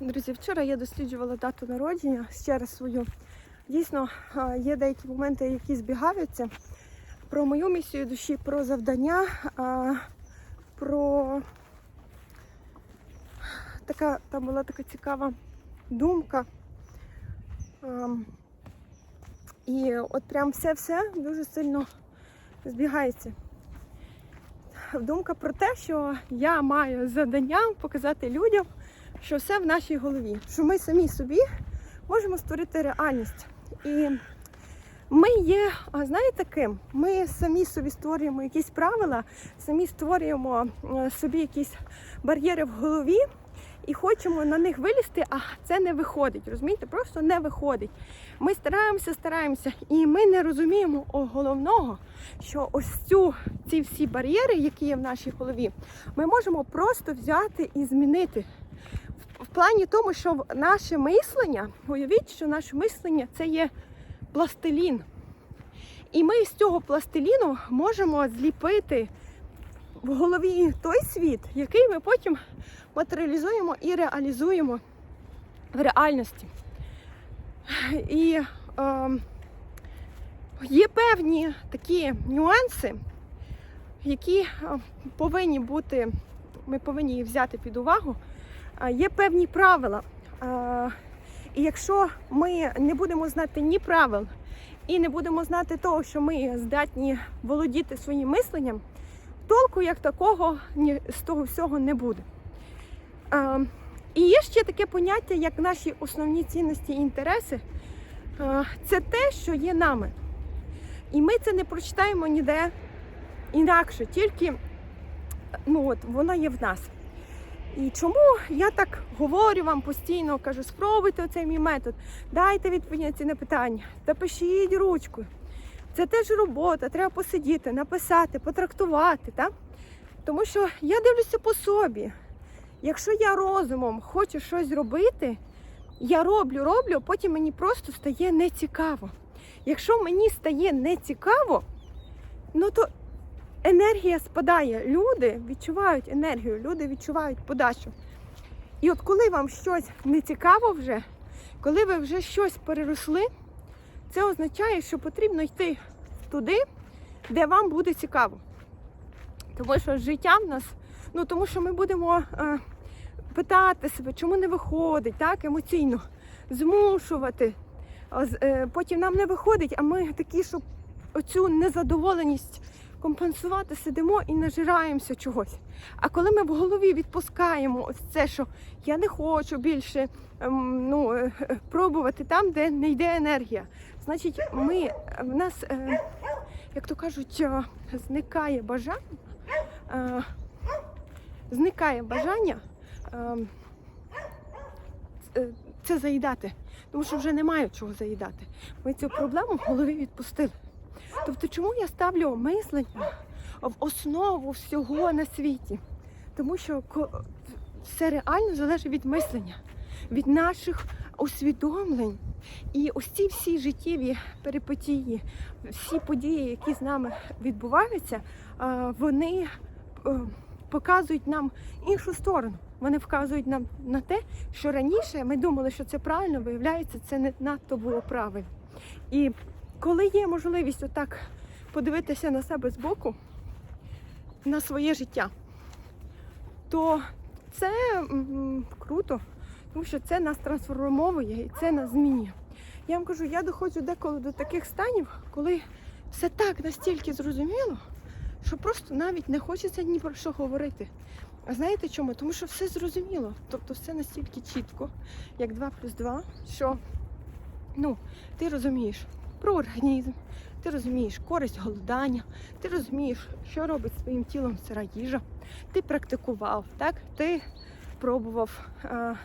Друзі, вчора я досліджувала дату народження ще раз свою. Дійсно, є деякі моменти, які збігаються. Про мою місію душі, про завдання, про така, там була така цікава думка. І от прям все-все дуже сильно збігається. Думка про те, що я маю завдання показати людям, що все в нашій голові, що ми самі собі можемо створити реальність. І ми є, а знаєте ким? Ми самі собі створюємо якісь правила, самі створюємо е, собі якісь бар'єри в голові і хочемо на них вилізти, а це не виходить. Розумієте, просто не виходить. Ми стараємося, стараємося, і ми не розуміємо головного, що ось цю ці всі бар'єри, які є в нашій голові, ми можемо просто взяти і змінити. Плані тому, що наше мислення, уявіть, що наше мислення це є пластилін. І ми з цього пластиліну можемо зліпити в голові той світ, який ми потім матеріалізуємо і реалізуємо в реальності. І е, є певні такі нюанси, які е, повинні бути, ми повинні їх взяти під увагу. Є певні правила. І якщо ми не будемо знати ні правил, і не будемо знати того, що ми здатні володіти своїм мисленням, толку як такого з того всього не буде. І є ще таке поняття, як наші основні цінності і інтереси. Це те, що є нами. І ми це не прочитаємо ніде інакше, тільки ну от, воно є в нас. І чому я так говорю вам постійно, кажу, спробуйте оцей мій метод, дайте відповідь на питання, та пишіть ручкою. Це теж робота, треба посидіти, написати, потрактувати. Так? Тому що я дивлюся по собі. Якщо я розумом хочу щось робити, я роблю, роблю, потім мені просто стає нецікаво. Якщо мені стає нецікаво, ну то енергія спадає. Люди відчувають енергію, люди відчувають подачу. І от коли вам щось не цікаво вже, коли ви вже щось переросли, це означає, що потрібно йти туди, де вам буде цікаво. Тому що життя в нас, ну тому що ми будемо е, питати себе, чому не виходить, так, емоційно, змушувати. Е, Потім нам не виходить, а ми такі, щоб оцю незадоволеність компенсувати, сидимо і нажираємося чогось. А коли ми в голові відпускаємо ось це, що я не хочу більше ем, ну, е, е, пробувати там, де не йде енергія, значить, ми в нас, е, як то кажуть, е, зникає бажання, е, зникає бажання е, е, це заїдати, тому що вже немає чого заїдати. Ми цю проблему в голові відпустили. Тобто, чому я ставлю мислення в основу всього на світі? Тому що все реально залежить від мислення, від наших усвідомлень. І ось ці всі життєві перипетії, всі події, які з нами відбуваються, вони е, показують нам іншу сторону. Вони вказують нам на те, що раніше ми думали, що це правильно, виявляється, це не надто було правильно. І коли є можливість отак подивитися на себе збоку, на своє життя, то це круто, тому що це нас трансформовує і це нас змінює. Я вам кажу, я доходжу деколи до таких станів, коли все так настільки зрозуміло, що просто навіть не хочеться ні про що говорити. А знаєте чому? Тому що все зрозуміло. Тобто все настільки чітко, як 2 плюс 2, що ну, ти розумієш про організм, ти розумієш користь голодання, ти розумієш, що робить з твоїм тілом сира їжа, ти практикував, так? ти пробував, е,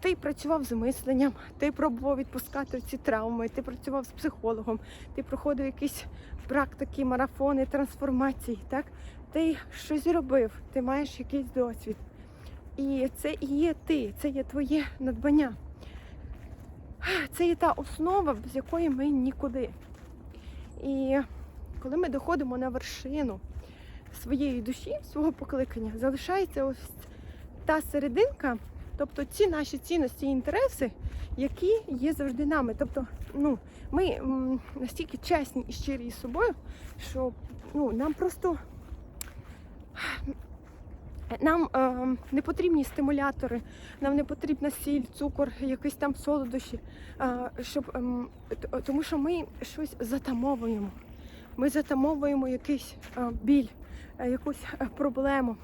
ти працював з мисленням, ти пробував відпускати ці травми, ти працював з психологом, ти проходив якісь практики, марафони, трансформації, так? ти щось робив, ти маєш якийсь досвід. І це і є ти, це є твоє надбання. Це є та основа, з якої ми нікуди. І коли ми доходимо на вершину своєї душі, свого покликання, залишається ось та серединка, Тобто ці наші цінності і інтереси, які є завжди нами. Тобто, ну, ми настільки чесні і щирі з собою, що ну, нам просто нам е, не потрібні стимулятори, нам не потрібна сіль, цукор, якісь там солодощі, е, щоб, т- тому що ми щось затамовуємо. Ми затамовуємо якийсь е, біль, е, якусь е, проблему.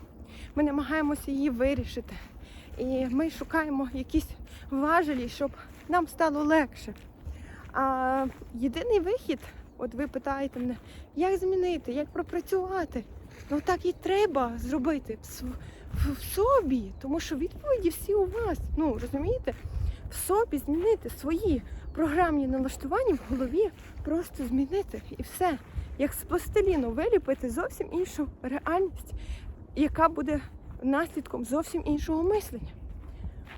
Ми намагаємося її вирішити. І ми шукаємо якісь важелі, щоб нам стало легше. А єдиний вихід, от ви питаєте мене, як змінити, як пропрацювати. Ну так і треба зробити в, собі, тому що відповіді всі у вас. Ну розумієте? В собі змінити свої програмні налаштування в голові, просто змінити і все. Як з пластиліну виліпити зовсім іншу реальність, яка буде наслідком зовсім іншого мислення.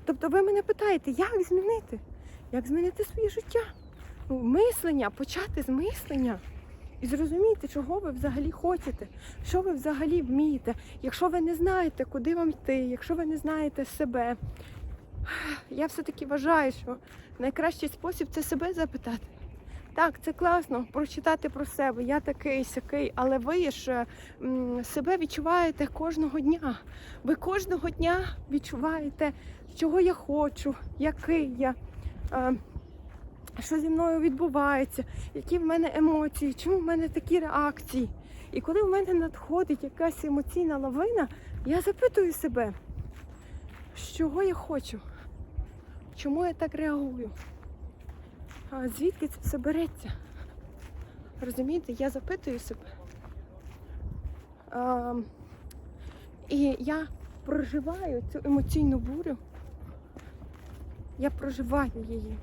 Тобто ви мене питаєте, як змінити? Як змінити своє життя? Ну, мислення, почати з мислення і зрозуміти, чого ви взагалі хочете, що ви взагалі вмієте. Якщо ви не знаєте, куди вам йти, якщо ви не знаєте себе, я все-таки вважаю, що найкращий спосіб це себе запитати. Так, це класно прочитати про себе. Я такий, сякий, але ви ж себе відчуваєте кожного дня. Ви кожного дня відчуваєте, чого я хочу, який я, е, що зі мною відбувається, які в мене емоції, чому в мене такі реакції. І коли в мене надходить якась емоційна лавина, я запитую себе, чого я хочу, чому я так реагую. А звідки це все береться? Розумієте, я запитую себе. А, і я проживаю цю емоційну бурю. Я проживаю її.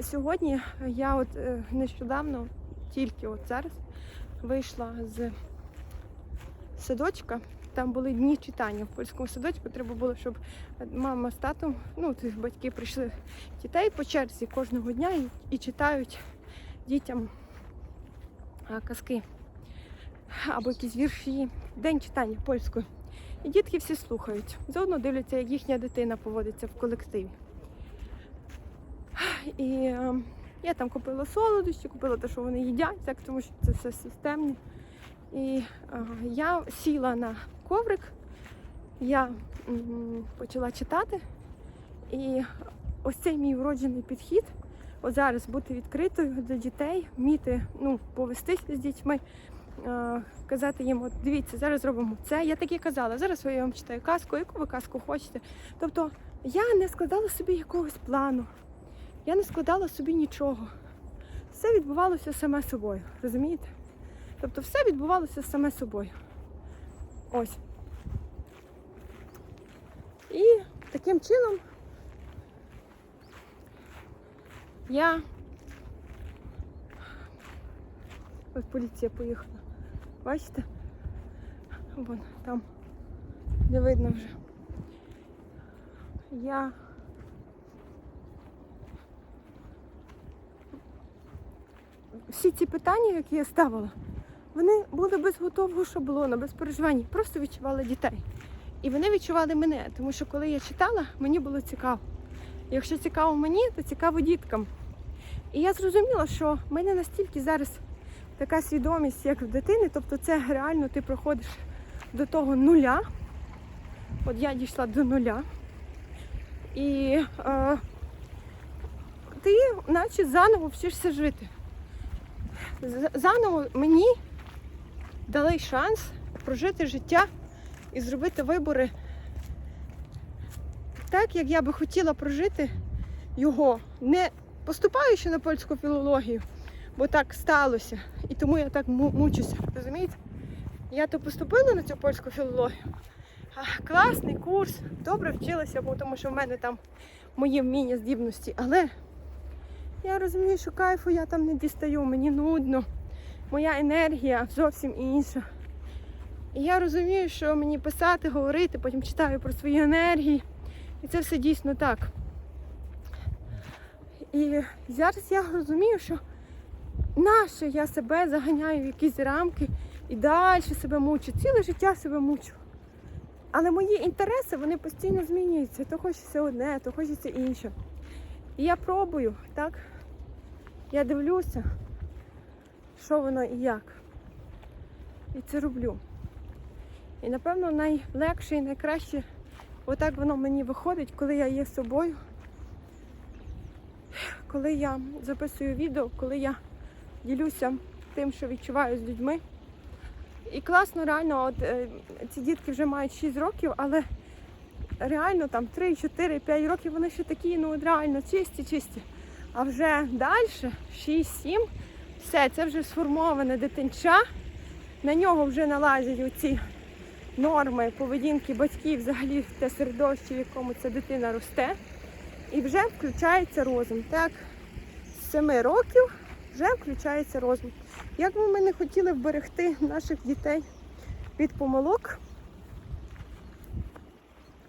Сьогодні я от е, нещодавно, тільки от зараз, вийшла з садочка. Там були дні читання в польському садочку. Треба було, щоб мама з татом, ну, батьки прийшли дітей по черзі кожного дня і, і читають дітям казки або якісь вірші. День читання польською. І дітки всі слухають. Заодно дивляться, як їхня дитина поводиться в колективі. І е, я там купила солодощі, купила те, що вони їдять, так, тому що це все системні. І е, я сіла на коврик, я почала читати. І ось цей мій вроджений підхід, от зараз бути відкритою для дітей, вміти ну, повестись з дітьми, е, казати їм, от дивіться, зараз робимо це. Я так і казала, зараз я вам читаю казку, яку ви казку хочете. Тобто я не складала собі якогось плану, я не складала собі нічого. Все відбувалося саме собою, розумієте? Тобто все відбувалося саме собою. Ось. І таким чином я. Ось поліція поїхала. Бачите? Вон там не видно вже. Я всі ці питання, які я ставила, вони були без готового шаблону, без переживань, просто відчували дітей. І вони відчували мене, тому що коли я читала, мені було цікаво. Якщо цікаво мені, то цікаво діткам. І я зрозуміла, що в мене настільки зараз така свідомість, як в дитини, тобто це реально ти проходиш до того нуля. От я дійшла до нуля. І е, ти наче заново вчишся жити. Заново мені дали шанс прожити життя і зробити вибори так, як я би хотіла прожити його, не поступаючи на польську філологію, бо так сталося. І тому я так мучуся. Розумієте? Я то поступила на цю польську філологію. А, класний курс, добре вчилася, бо тому що в мене там мої вміння, здібності. Але я розумію, що кайфу я там не дістаю, мені нудно. Моя енергія зовсім інша. І я розумію, що мені писати, говорити, потім читаю про свої енергії. І це все дійсно так. І зараз я розумію, що наше я себе заганяю в якісь рамки і далі себе мучу. Ціле життя себе мучу. Але мої інтереси вони постійно змінюються. То хочеться одне, то хочеться інше. І я пробую, так? Я дивлюся, що воно і як. І це роблю. І напевно найлегше і найкраще отак воно мені виходить, коли я є собою, коли я записую відео, коли я ділюся тим, що відчуваю з людьми. І класно, реально, от е, ці дітки вже мають 6 років, але реально там 3, 4, 5 років вони ще такі, ну от реально чисті, чисті. А вже далі, 6, 7, все, це вже сформоване дитинча. На нього вже налазять оці норми поведінки батьків, взагалі те середовище, в якому ця дитина росте. І вже включається розум. Так, з 7 років вже включається розум. Як би ми не хотіли вберегти наших дітей від помилок,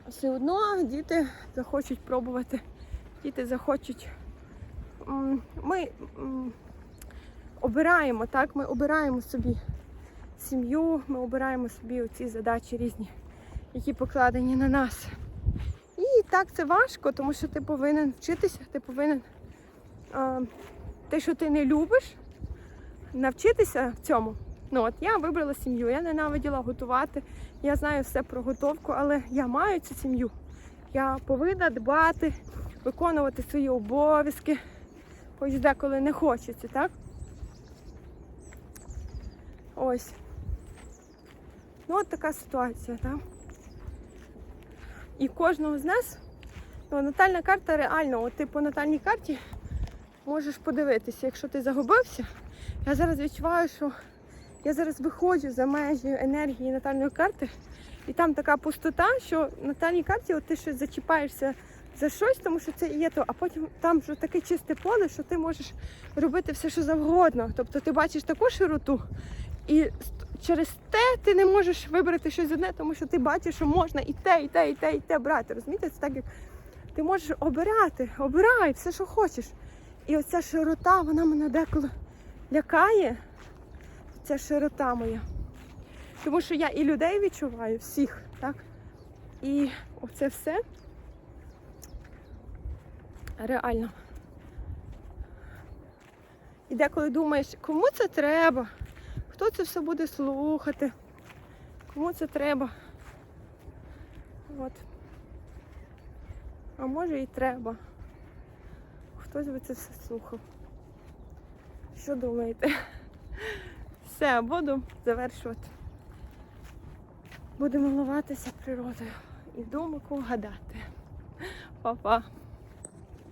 все одно діти захочуть пробувати, діти захочуть. Ми обираємо, так, ми обираємо собі сім'ю, ми обираємо собі ці задачі різні, які покладені на нас. І так це важко, тому що ти повинен вчитися, ти повинен а, те, що ти не любиш, навчитися в цьому. Ну от я вибрала сім'ю, я ненавиділа готувати, я знаю все про готовку, але я маю цю сім'ю. Я повинна дбати, виконувати свої обов'язки, хоч деколи не хочеться, так? Ось. Ну от така ситуація, так? І кожного з нас, ну, натальна карта реально, от ти по натальній карті можеш подивитися, якщо ти загубився. Я зараз відчуваю, що я зараз виходжу за межі енергії натальної карти, і там така пустота, що на натальній карті от ти щось зачіпаєшся за щось, тому що це і є то, а потім там вже таке чисте поле, що ти можеш робити все, що завгодно. Тобто ти бачиш таку широту, і через те ти не можеш вибрати щось одне, тому що ти бачиш, що можна і те, і те, і те, і те брати. Розумієте? Це так як ти можеш обирати, обирай все, що хочеш. І оця широта, вона мене деколи лякає. Ця широта моя. Тому що я і людей відчуваю, всіх, так? І оце все реально. І деколи думаєш, кому це треба? Хто це все буде слухати? Кому це треба? От. А може і треба. Хтось би це все слухав. Що думаєте? Все, буду завершувати. Будемо милуватися природою і думку гадати. Па-па.